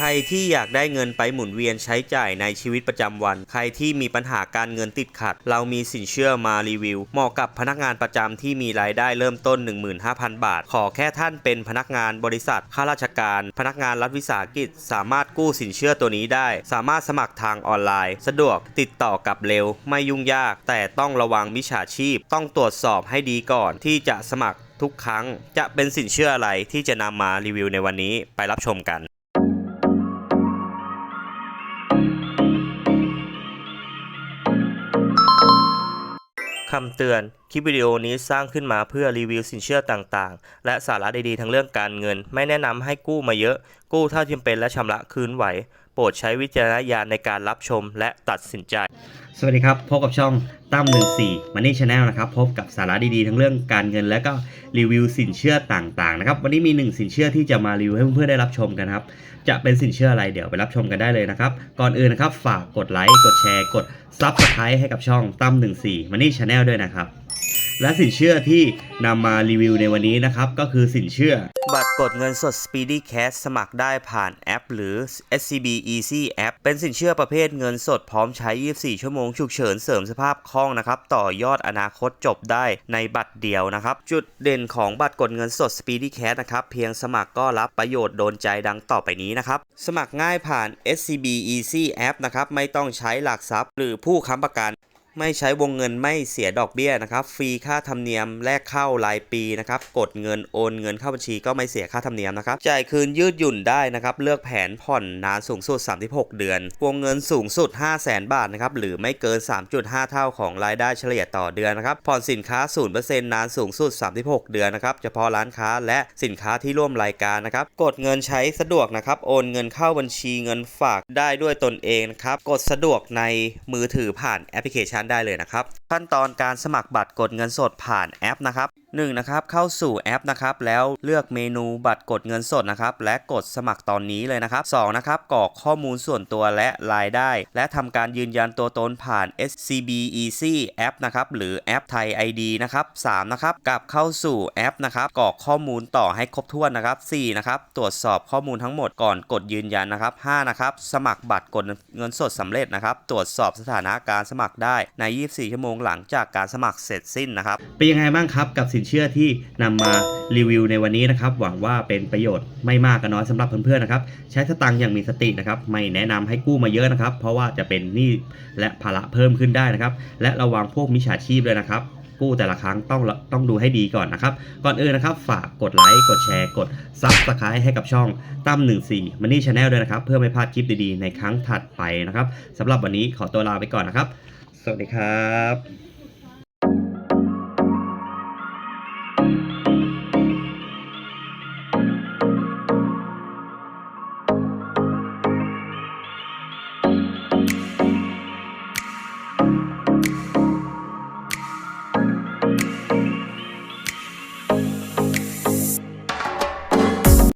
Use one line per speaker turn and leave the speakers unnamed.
ใครที่อยากได้เงินไปหมุนเวียนใช้จ่ายในชีวิตประจำวัน ใครที่มีปัญหาการเงินติดขัด เรามีสินเชื่อมารีวิว เหมาะกับพนักงานประจำที่มีรายได้เริ่มต้น 15,000 บาท ขอแค่ท่านเป็นพนักงานบริษัท ข้าราชการ พนักงานรัฐวิสาหกิจ สามารถกู้สินเชื่อตัวนี้ได้ สามารถสมัครทางออนไลน์ สะดวกติดต่อกับเร็ว ไม่ยุ่งยาก แต่ต้องระวังมิจฉาชีพ ต้องตรวจสอบให้ดีก่อนที่จะสมัครทุกครั้ง จะเป็นสินเชื่ออะไรที่จะนำมารีวิวในวันนี้ไปรับชมกัน คำเตือนคลิปวิดีโอนี้สร้างขึ้นมาเพื่อรีวิวสินเชื่อต่างๆ และสาระดีๆ ทั้งเรื่องการเงิน ไม่แนะนำให้กู้มาเยอะ กู้เท่าที่จำเป็นและชำระคืนไหว โปรดใช้วิจารณญาณในการรับชมและตัดสินใจ
สวัสดีครับ พบกับช่องตั้มหนึ่งสี่มันนี่ชาแนลนะครับ พบกับสาระดีๆ ทั้งเรื่องการเงิน และก็รีวิวสินเชื่อต่างๆนะครับ วันนี้มีหนึ่งสินเชื่อที่จะมารีวิวให้เพื่อนๆได้รับชมกันครับ จะเป็นสินเชื่ออะไรเดี๋ยวไปรับชมกันได้เลยนะครับ ก่อนอื่นนะครับฝากกดไลค์ กดแชร์ กด Subscribe ให้กับช่องตั้มหนึ่งสี่มันนี่ชาแนลด้วยนะครับ และสินเชื่อที่นำมารีวิวในวันนี้นะครับ ก็คือสินเชื่อ
บัตรกดเงินสด Speedy Cash สมัครได้ผ่านแอป หรือ SCB Easy App เป็นสินเชื่อประเภทเงินสดพร้อมใช้ 24 ชั่วโมงฉุกเฉินเสริมสภาพคล่องนะครับ ต่อยอดอนาคตจบได้ในบัตรเดียวนะครับ จุดเด่นของบัตรกดเงินสด Speedy Cash นะครับ เพียงสมัครก็รับประโยชน์โดนใจดังต่อไปนี้นะครับ สมัครง่ายผ่าน SCB Easy App นะครับ ไม่ต้องใช้หลักทรัพย์ หรือผู้ค้ำประกัน ไม่ใช้วงเงินไม่เสียดอกเบี้ยนะครับ ฟรีค่าธรรมเนียมแลกเข้ารายปีนะครับ กดเงินโอนเงินเข้าบัญชีก็ไม่เสียค่าธรรมเนียมนะครับ จ่ายคืนยืดหยุ่นได้นะครับ เลือกแผนผ่อนนานสูงสุด 36 เดือน วงเงินสูงสุด 5 0 0 0 0 0บาทนะครับ หรือไม่เกิน 3.5 เท่าของรายได้เฉลี่ยต่อเดือนนะครับ ผ่อนสินค้า 0%นานสูงสุด 36 เดือนนะครับ เฉพาะร้านค้าและสินค้าที่ร่วมรายการนะครับ กดเงินใช้สะดวกนะครับ โอนเงินเข้าบัญชีเงินฝากได้ด้วยตนเองนะครับ กดสะดวกในมือถือผ่านแอปพลิเคชันได้เลยนะครับ ขั้นตอนการสมัครบัตรกดเงินสดผ่านแอปนะครับ1นะครับเข้าสู่แอปนะครับแล้วเลือกเมนูบัตรกดเงินสดนะครับและกดสมัครตอนนี้เลยนะครับ2นะครับกรอกข้อมูลส่วนตัวและรายได้ และทำการยืนยันตัวตนผ่าน SCB Easy App นะครับหรือแอปไทย ID นะครับ3นะครับกลับเข้าสู่แอปนะครับกรอกข้อมูลต่อให้ครบถ้วนนะครับ4นะครับตรวจสอบข้อมูลทั้งหมดก่อนกดยืนยันนะครับ5นะครับสมัครบัตรกดเงินสดสำเร็จนะครับตรวจสอบสถานะการสมัครได้ใน 24 ชั่วโมงหลังจากการสมัครเสร็จสิ้นนะครับ
เป็นยังไงบ้างครับกับสินเชื่อที่นำมารีวิวในวันนี้นะครับ หวังว่าเป็นประโยชน์ไม่มากก็น้อยสำหรับเพื่อนๆนะครับ ใช้สตังค์อย่างมีสตินะครับ ไม่แนะนำให้กู้มาเยอะนะครับ เพราะว่าจะเป็นหนี้และภาระเพิ่มขึ้นได้นะครับ และระวังพวกมิจฉาชีพเลยนะครับกู้แต่ละครั้งต้องต้องดูให้ดีก่อนนะครับ ก่อนอื่นนะครับ ฝากกดไลค์กดแชร์กดซับสไครต์ให้กับช่องตั้ม14 Money Channel ด้วยนะครับ เพื่อไม่พลาดคลิปดีๆ ในครั้งถัดไปนะครับสำหรับวันนี้ขอตัวลาไปก่อนนะครับ สวัสดีครับ